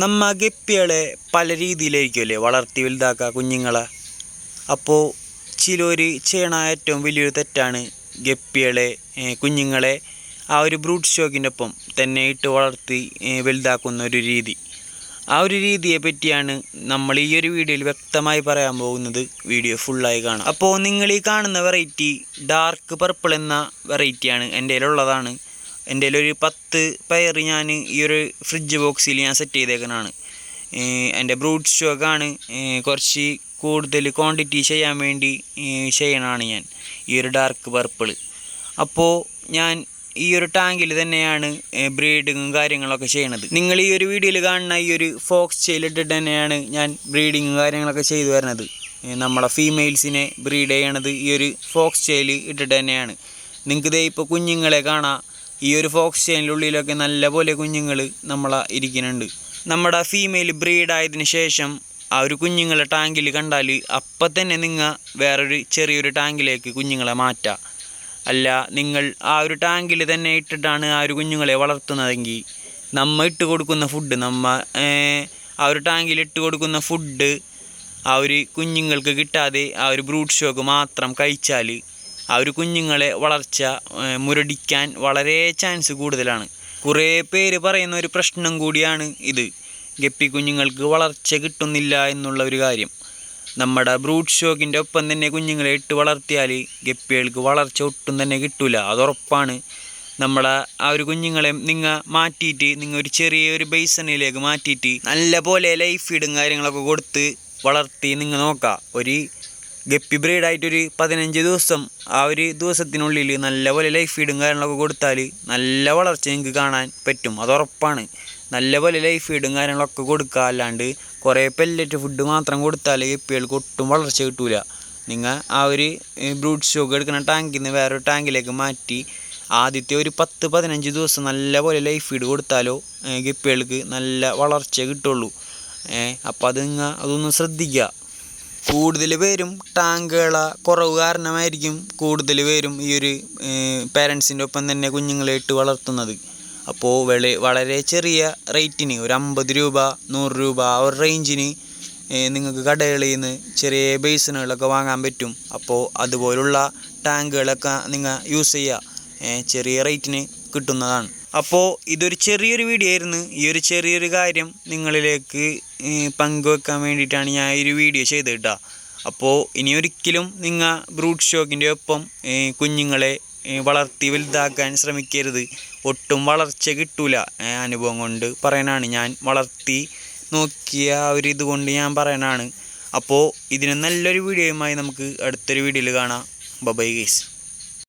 നമ്മ ഗപ്പികളെ പല രീതിയിലായിരിക്കുമല്ലേ വളർത്തി വലുതാക്കുക കുഞ്ഞുങ്ങളെ? അപ്പോൾ ചിലർ ചെയ്യണ ഏറ്റവും വലിയൊരു തെറ്റാണ് ഗപ്പികളെ കുഞ്ഞുങ്ങളെ ആ ഒരു ബ്രൂട്ട് സ്റ്റോക്കിന്റെ ഒപ്പം തന്നെ ഇട്ട് വളർത്തി വലുതാക്കുന്ന ഒരു രീതി. ആ ഒരു രീതിയെ പറ്റിയാണ് നമ്മൾ ഈ ഒരു വീഡിയോയിൽ വ്യക്തമായി പറയാൻ പോകുന്നത്. വീഡിയോ ഫുള്ളായി കാണാം. അപ്പോൾ നിങ്ങൾ ഈ കാണുന്ന വെറൈറ്റി ഡാർക്ക് പർപ്പിൾ എന്ന വെറൈറ്റിയാണ് എന്റെ കയ്യിലുള്ളതാണ്. എന്റെ ഒരു പത്ത് പയർ ഞാൻ ഈ ഒരു ഫ്രിഡ്ജ് ബോക്സിൽ ഞാൻ സെറ്റ് ചെയ്തേക്കുന്നതാണ് എന്റെ ബ്രൂട്ട് സ്റ്റോക്കാണ് കുറച്ച് കൂടുതൽ ക്വാണ്ടിറ്റി ചെയ്യാൻ വേണ്ടി ചെയ്യണതാണ് ഞാൻ. ഈ ഒരു ഡാർക്ക് പർപ്പിൾ അപ്പോൾ ഞാൻ ഈ ഒരു ടാങ്കിൽ തന്നെയാണ് ബ്രീഡിങ്ങും കാര്യങ്ങളൊക്കെ ചെയ്യണത്. നിങ്ങൾ ഈ ഒരു വീഡിയോയിൽ കാണുന്ന ഈ ഒരു ഫോക്സ് ചെയ്തിട്ടിട്ട് തന്നെയാണ് ഞാൻ ബ്രീഡിങ്ങും കാര്യങ്ങളൊക്കെ ചെയ്തു വരുന്നത്. നമ്മളെ ഫീമെയിൽസിനെ ബ്രീഡ് ചെയ്യണത് ഈ ഒരു ഫോക്സ് ചെയിൽ ഇട്ടിട്ട് തന്നെയാണ്. നിങ്ങൾക്ക് ദേ ഇപ്പോൾ കുഞ്ഞുങ്ങളെ കാണാം. ഈ ഒരു ഫോക്സ് ചെയിനിന്റെ ഉള്ളിലൊക്കെ നല്ല പോലെ കുഞ്ഞുങ്ങൾ നമ്മൾ ഇരിക്കുന്നുണ്ട്. നമ്മുടെ ഫീമെയിൽ ബ്രീഡ് ആയതിനു ശേഷം ആ ഒരു കുഞ്ഞുങ്ങളെ ടാങ്കിൽ കണ്ടാൽ അപ്പം തന്നെ നിങ്ങൾ വേറൊരു ചെറിയൊരു ടാങ്കിലേക്ക് കുഞ്ഞുങ്ങളെ മാറ്റുക അല്ല നിങ്ങൾ ആ ഒരു ടാങ്കിൽ തന്നെ ഇട്ടിട്ടാണ് ആ ഒരു കുഞ്ഞുങ്ങളെ വളർത്തുന്നതെങ്കിൽ നമ്മൾ ഇട്ട് കൊടുക്കുന്ന ഫുഡ് നമ്മ ആ ഒരു ടാങ്കിൽ ഇട്ട് കൊടുക്കുന്ന ഫുഡ് ആ ഒരു കുഞ്ഞുങ്ങൾക്ക് കിട്ടാതെ ആ ഒരു ബ്രൂട്ട് ഷോക്ക് മാത്രം കഴിച്ചാൽ ആ ഒരു കുഞ്ഞുങ്ങളെ വളർച്ച മുരടിക്കാൻ വളരെ ചാൻസ് കൂടുതലാണ്. കുറേ പേര് പറയുന്ന ഒരു പ്രശ്നം കൂടിയാണ് ഇത്. ഗപ്പി കുഞ്ഞുങ്ങൾക്ക് വളർച്ച കിട്ടുന്നില്ല എന്നുള്ള ഒരു കാര്യം. നമ്മുടെ ബ്രൂഡ് ഷോക്കിന്റെ ഒപ്പം തന്നെ കുഞ്ഞുങ്ങളെ ഇട്ട് വളർത്തിയാൽ ഗപ്പികൾക്ക് വളർച്ച ഒട്ടും തന്നെ കിട്ടില്ല അത് ഉറപ്പാണ് നമ്മളെ ആ ഒരു കുഞ്ഞുങ്ങളെ നിങ്ങൾ മാറ്റിയിട്ട് നിങ്ങൾ ഒരു ചെറിയ ഒരു ബേസണിലേക്ക് മാറ്റിയിട്ട് നല്ല പോലെ ലൈഫ് ഫീഡും കാര്യങ്ങളൊക്കെ കൊടുത്ത് വളർത്തി നിങ്ങൾ നോക്കുക ഒരു ഗപ്പി ബ്രീഡായിട്ടൊരു പതിനഞ്ച് ദിവസം ആ ഒരു ദിവസത്തിനുള്ളിൽ നല്ലപോലെ ലൈഫ് ഫീഡും കാര്യങ്ങളൊക്കെ കൊടുത്താൽ നല്ല വളർച്ച നിങ്ങൾക്ക് കാണാൻ പറ്റും. അത് ഉറപ്പാണ്. നല്ലപോലെ ലൈഫ് ഫീഡും കാര്യങ്ങളൊക്കെ കൊടുക്കുക. അല്ലാണ്ട് കുറേ പെല്ലറ്റ് ഫുഡ് മാത്രം കൊടുത്താൽ ഗപ്പികൾക്ക് ഒട്ടും വളർച്ച കിട്ടില്ല നിങ്ങൾ ആ ഒരു ബ്രൂഡ് സ്റ്റോക്ക് എടുക്കുന്ന ടാങ്കിൽ നിന്ന് വേറൊരു ടാങ്കിലേക്ക് മാറ്റി ആദ്യത്തെ ഒരു പത്ത് പതിനഞ്ച് ദിവസം നല്ലപോലെ ലൈഫ് ഫീഡ് കൊടുത്താലോ ഗപ്പികൾക്ക് നല്ല വളർച്ച കിട്ടുള്ളൂ. അപ്പോൾ അത് നിങ്ങൾ അതൊന്ന് ശ്രദ്ധിക്കുക. കൂടുതൽ പേരും ടാങ്കുകള കുറവ് കാരണമായിരിക്കും കൂടുതൽ പേരും ഈ ഒരു പേരൻസിന്റെ ഒപ്പം തന്നെ കുഞ്ഞുങ്ങളെ ഇട്ട് വളർത്തുന്നത്. അപ്പോൾ വെളി വളരെ ചെറിയ റേറ്റിന് ഒരു അമ്പത് രൂപ നൂറ് രൂപ ആ ഒരു റേഞ്ചിന് നിങ്ങൾക്ക് കടകളിൽ നിന്ന് ചെറിയ ബേസിനുകളൊക്കെ വാങ്ങാൻ പറ്റും. അപ്പോൾ അതുപോലുള്ള ടാങ്കുകളൊക്കെ നിങ്ങൾ യൂസ് ചെയ്യുക ചെറിയ റേറ്റിന് കിട്ടുന്നതാണ്. അപ്പോൾ ഇതൊരു ചെറിയൊരു വീഡിയോ ആയിരുന്നു. ഈ ഒരു ചെറിയൊരു കാര്യം നിങ്ങളിലേക്ക് പങ്കുവെക്കാൻ വേണ്ടിയിട്ടാണ് ഞാൻ ഈ ഒരു വീഡിയോ ചെയ്തത് കേട്ടോ അപ്പോൾ ഇനി ഒരിക്കലും നിങ്ങൾ ബ്രൂട്ട് ഷോക്കിന്റെ ഒപ്പം കുഞ്ഞുങ്ങളെ വളർത്തി വലുതാക്കാൻ ശ്രമിക്കരുത്. ഒട്ടും വളർച്ച കിട്ടൂല അനുഭവം കൊണ്ട് പറയാനാണ് ഞാൻ. വളർത്തി നോക്കിയ ഒരു ഇതുകൊണ്ട് ഞാൻ പറയാനാണ്. അപ്പോൾ ഇതിന് നല്ലൊരു വീഡിയോയുമായി നമുക്ക് അടുത്തൊരു വീഡിയോയിൽ കാണാം. Bye-bye guys